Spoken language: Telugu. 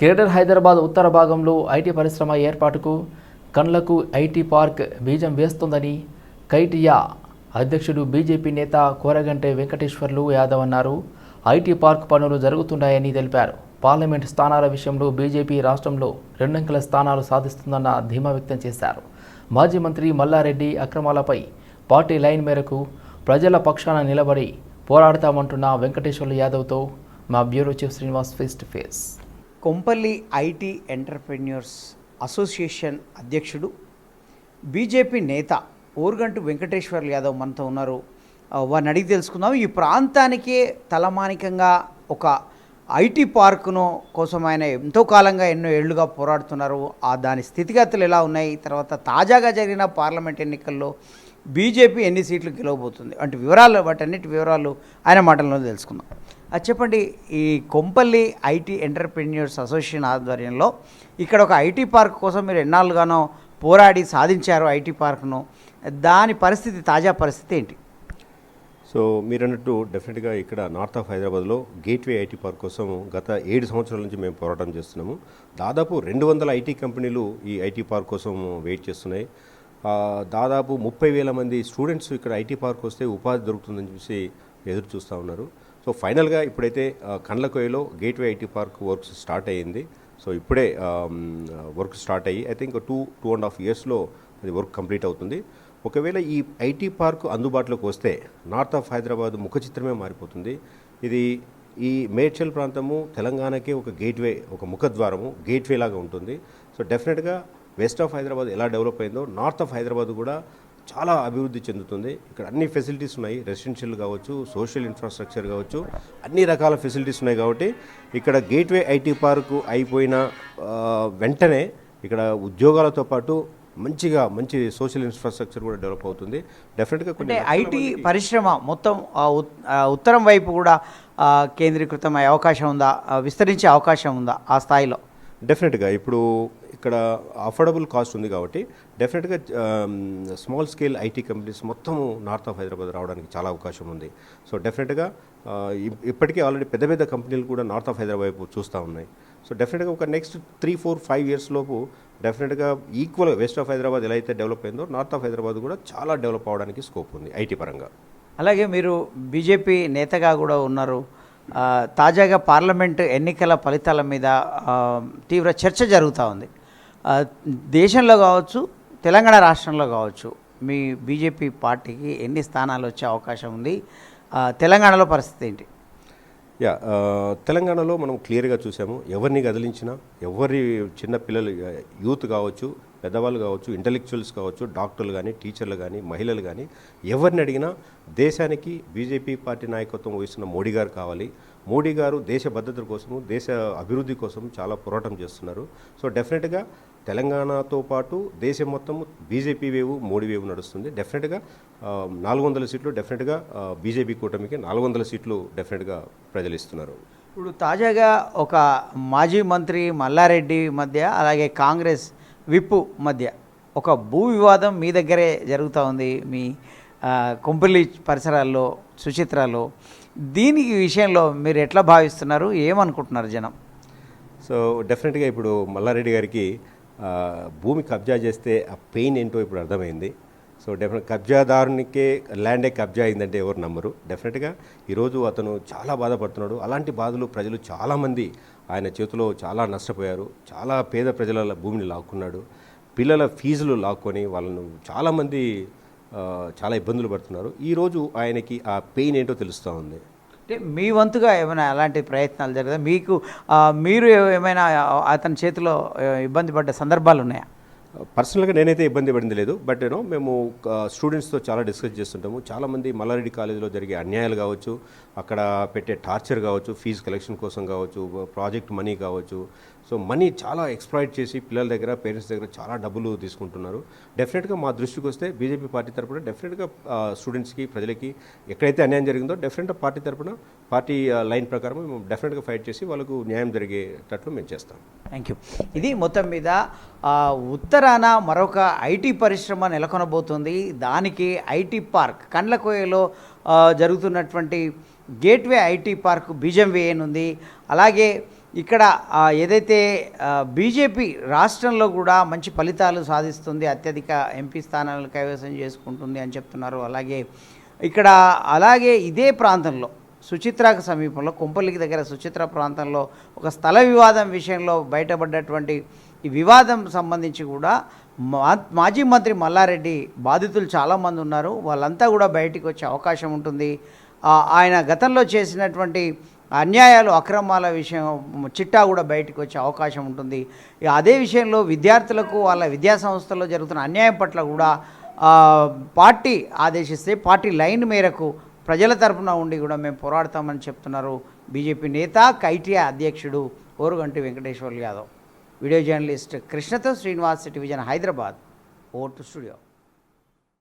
గ్రేటర్ హైదరాబాద్ ఉత్తర భాగంలో ఐటీ పరిశ్రమ ఏర్పాటుకు కండ్లకు ఐటీ పార్క్ బీజం వేస్తుందని కైటియా అధ్యక్షుడు బీజేపీ నేత కోరగంటే వెంకటేశ్వర్లు యాదవ్ అన్నారు. ఐటీ పార్క్ పనులు జరుగుతున్నాయని తెలిపారు. పార్లమెంట్ స్థానాల విషయంలో బీజేపీ రాష్ట్రంలో రెండంకెల స్థానాలు సాధిస్తుందన్న ధీమా వ్యక్తం చేశారు. మాజీ మంత్రి మల్లారెడ్డి అక్రమాలపై పార్టీ లైన్ మేరకు ప్రజల పక్షాన నిలబడి పోరాడతామంటున్న వెంకటేశ్వర్లు యాదవ్తో మా bureau chief Srinivas face to face. Kompally IT entrepreneurs association అధ్యక్షుడు బీజేపీ నేత ఓరుగంటు వెంకటేశ్వర్లు యాదవ్ మనతో ఉన్నారు. వారిని అడిగి తెలుసుకుందాం. ఈ ప్రాంతానికే తలమానికంగా ఒక ఐటీ పార్కును కోసం ఆయన ఎంతో కాలంగా ఎన్నో ఏళ్ళుగా పోరాడుతున్నారు. ఆ దాని స్థితిగతులు ఎలా ఉన్నాయి? తర్వాత తాజాగా జరిగిన పార్లమెంట్ ఎన్నికల్లో బీజేపీ ఎన్ని సీట్లు గెలవబోతుంది? అంటే వివరాలు వాటన్నిటి వివరాలు ఆయన మాటల్లో తెలుసుకుందాం. చెప్పండి ఈ కొంపల్లి ఐటీ ఎంటర్ప్రెన్యూర్స్ అసోసియేషన్ ఆధ్వర్యంలో ఇక్కడ ఒక ఐటీ పార్క్ కోసం మీరు ఎన్నాళ్ళుగానో పోరాడి సాధించారు ఐటీ పార్క్ను. దాని పరిస్థితి తాజా పరిస్థితి ఏంటి? సో మీరు అన్నట్టు డెఫినెట్గా ఇక్కడ నార్త్ ఆఫ్ హైదరాబాద్లో గేట్వే ఐటీ పార్క్ కోసం గత ఏడు సంవత్సరాల నుంచి మేము పోరాటం చేస్తున్నాము. దాదాపు రెండు వందల ఐటీ కంపెనీలు ఈ ఐటీ పార్క్ కోసం వెయిట్ చేస్తున్నాయి. దాదాపు ముప్పై వేల మంది స్టూడెంట్స్ ఇక్కడ ఐటీ పార్క్ వస్తే ఉపాధి దొరుకుతుందని చూసి ఎదురు చూస్తూ ఉన్నారు. సో ఫైనల్గా ఇప్పుడైతే కండ్లకోయలో gateway IT park works start అయ్యింది. సో ఇప్పుడే వర్క్ స్టార్ట్ అయ్యి I think two two and half ఇయర్స్లో అది వర్క్ కంప్లీట్ అవుతుంది. ఒకవేళ ఈ ఐటీ పార్క్ అందుబాటులోకి వస్తే నార్త్ ఆఫ్ హైదరాబాద్ ముఖ చిత్రమే మారిపోతుంది. ఇది ఈ మేడ్చల్ ప్రాంతము తెలంగాణకే ఒక గేట్వే ఒక ముఖద్వారము గేట్వే లాగా ఉంటుంది. సో డెఫినెట్గా వెస్ట్ ఆఫ్ హైదరాబాద్ ఎలా డెవలప్ అయిందో నార్త్ ఆఫ్ హైదరాబాద్ కూడా చాలా అభివృద్ధి చెందుతుంది. ఇక్కడ అన్ని ఫెసిలిటీస్ ఉన్నాయి. రెసిడెన్షియల్ కావచ్చు సోషల్ ఇన్ఫ్రాస్ట్రక్చర్ కావచ్చు అన్ని రకాల ఫెసిలిటీస్ ఉన్నాయి కాబట్టి ఇక్కడ గేట్వే ఐటీ పార్కు అయిపోయిన వెంటనే ఇక్కడ ఉద్యోగాలతో పాటు మంచిగా మంచి సోషల్ ఇన్ఫ్రాస్ట్రక్చర్ కూడా డెవలప్ అవుతుంది. డెఫినెట్గా కొన్ని ఐటీ పరిశ్రమ మొత్తం ఉత్తరం వైపు కూడా ఆ, కేంద్రీకృతం అయ్యే అవకాశం ఉందా? విస్తరించే అవకాశం ఉందా ఆ స్థాయిలో? డెఫినెట్గా ఇప్పుడు ఇక్కడ అఫోర్డబుల్ కాస్ట్ ఉంది కాబట్టి డెఫినెట్గా స్మాల్ స్కేల్ ఐటీ కంపెనీస్ మొత్తము నార్త్ ఆఫ్ హైదరాబాద్ రావడానికి చాలా అవకాశం ఉంది. సో డెఫినెట్గా ఇప్పటికే ఆల్రెడీ పెద్ద పెద్ద కంపెనీలు కూడా నార్త్ ఆఫ్ హైదరాబాద్ వైపు చూస్తూ ఉన్నాయి. సో డెఫినెట్గా ఒక next three four five years లోపు డెఫినెట్గా ఈక్వల్ వెస్ట్ ఆఫ్ హైదరాబాద్ ఎలా అయితే డెవలప్ అయిందో నార్త్ ఆఫ్ హైదరాబాద్ కూడా చాలా డెవలప్ అవడానికి స్కోప్ ఉంది ఐటీ పరంగా. అలాగే మీరు బీజేపీ నేతగా కూడా ఉన్నారు. తాజాగా పార్లమెంట్ ఎన్నికల ఫలితాల మీద తీవ్ర చర్చ జరుగుతూ ఉంది. దేశంలో కావచ్చు తెలంగాణ రాష్ట్రంలో కావచ్చు మీ బీజేపీ పార్టీకి ఎన్ని స్థానాలు వచ్చే అవకాశం ఉంది? తెలంగాణలో పరిస్థితి ఏంటి? యా తెలంగాణలో మనం క్లియర్గా చూసాము ఎవరిని కదిలించినా ఎవరి చిన్న పిల్లలు యూత్ కావచ్చు పెద్దవాళ్ళు కావచ్చు ఇంటలెక్చువల్స్ కావచ్చు డాక్టర్లు కానీ టీచర్లు కానీ మహిళలు కానీ ఎవరిని అడిగినా దేశానికి బీజేపీ పార్టీ నాయకత్వం వహిస్తున్న మోడీ గారు కావాలి మోడీ గారు దేశ భద్రత కోసము దేశ అభివృద్ధి కోసం చాలా పోరాటం చేస్తున్నారు. సో డెఫినెట్గా తెలంగాణతో పాటు దేశం మొత్తం బీజేపీ వేవు మోడీ వేవు నడుస్తుంది. డెఫినెట్గా నాలుగు వందల సీట్లు డెఫినెట్గా బీజేపీ కూటమికి నాలుగు వందల సీట్లు డెఫినెట్గా ప్రజలు ఇస్తున్నారు. ఇప్పుడు తాజాగా ఒక మాజీ మంత్రి మల్లారెడ్డి మధ్య అలాగే కాంగ్రెస్ విప్పు మధ్య ఒక భూ వివాదం మీ దగ్గరే జరుగుతూ ఉంది. మీ ఆ, కొంపల్లి పరిసరాల్లో సుచిత్రాలో దీనికి విషయంలో మీరు ఎట్లా భావిస్తున్నారు? ఏమనుకుంటున్నారు జనం? సో డెఫినెట్గా ఇప్పుడు మల్లారెడ్డి గారికి భూమి కబ్జా చేస్తే ఆ పెయిన్ ఏంటో ఇప్పుడు అర్థమైంది. సో డెఫినెట్ కబ్జాదారునికే ల్యాండే కబ్జా అయిందంటే ఎవరు నమ్మరు. డెఫినెట్గా ఈరోజు అతను చాలా బాధపడుతున్నాడు. అలాంటి బాధలు ప్రజలు చాలామంది ఆయన చేతిలో చాలా నష్టపోయారు. చాలా పేద ప్రజల భూమిని లాక్కున్నాడు. పిల్లల ఫీజులు లాక్కొని వాళ్ళను చాలామంది చాలా ఇబ్బందులు పడుతున్నారు. ఈరోజు ఆయనకి ఆ పెయిన్ ఏంటో తెలుస్తూ ఉంది. అంటే మీ వంతుగా ఏమైనా అలాంటి ప్రయత్నాలు జరిగితే మీకు మీరు ఏమైనా అతని చేతిలో ఇబ్బంది పడ్డ సందర్భాలు ఉన్నాయా? పర్సనల్గా నేనైతే ఇబ్బంది పడింది లేదు బట్ నేను మేము స్టూడెంట్స్తో చాలా డిస్కస్ చేస్తుంటాము. చాలామంది మల్లారెడ్డి కాలేజీలో జరిగే అన్యాయాలు కావచ్చు అక్కడ పెట్టే టార్చర్ కావచ్చు ఫీజు కలెక్షన్ కోసం కావచ్చు ప్రాజెక్ట్ మనీ కావచ్చు. సో మనీ చాలా ఎక్స్ప్లాయిట్ చేసి పిల్లల దగ్గర పేరెంట్స్ దగ్గర చాలా డబ్బులు తీసుకుంటున్నారు. డెఫినెట్గా మా దృష్టికి వస్తే బీజేపీ పార్టీ తరపున డెఫినెట్గా స్టూడెంట్స్కి ప్రజలకి ఎక్కడైతే అన్యాయం జరిగిందో డెఫినెట్గా పార్టీ తరపున పార్టీ లైన్ ప్రకారం మేము డెఫినెట్గా ఫైట్ చేసి వాళ్ళకు న్యాయం జరిగేటట్లు మేము చేస్తాం. థ్యాంక్ యూ ఇది మొత్తం మీద ఉత్తరాన మరొక ఐటీ పరిశ్రమ నెలకొనబోతుంది. దానికి ఐటీ పార్క్ కండ్లకోయలో జరుగుతున్నటువంటి గేట్వే ఐటీ పార్క్ బీజం వేయనుంది. అలాగే ఇక్కడ ఏదైతే బీజేపీ రాష్ట్రంలో కూడా మంచి ఫలితాలు సాధిస్తుంది అత్యధిక ఎంపీ స్థానాలను కైవసం చేసుకుంటుంది అని చెప్తున్నారు. అలాగే ఇక్కడ అలాగే ఇదే ప్రాంతంలో సుచిత్రకు సమీపంలో కుంపలికి దగ్గర సుచిత్ర ప్రాంతంలో ఒక స్థల వివాదం విషయంలో బయటపడ్డటువంటి ఈ వివాదం సంబంధించి కూడా మా మాజీ మంత్రి మల్లారెడ్డి బాధితులు చాలామంది ఉన్నారు. వాళ్ళంతా కూడా బయటికి వచ్చే అవకాశం ఉంటుంది. ఆయన గతంలో చేసినటువంటి అన్యాయాలు అక్రమాల విషయం చిట్టా కూడా బయటకు వచ్చే అవకాశం ఉంటుంది. అదే విషయంలో విద్యార్థులకు వాళ్ళ విద్యా సంస్థల్లో జరుగుతున్న అన్యాయం పట్ల కూడా పార్టీ ఆదేశిస్తే పార్టీ లైన్ మేరకు ప్రజల తరపున ఉండి కూడా మేము పోరాడతామని చెప్తున్నారు బీజేపీ నేత కైటియా అధ్యక్షుడు ఓరుగంటి వెంకటేశ్వర్లు యాదవ్. వీడియో జర్నలిస్ట్ కృష్ణతో శ్రీనివాస్ టెలివిజన్ హైదరాబాద్ ఓటు స్టూడియో.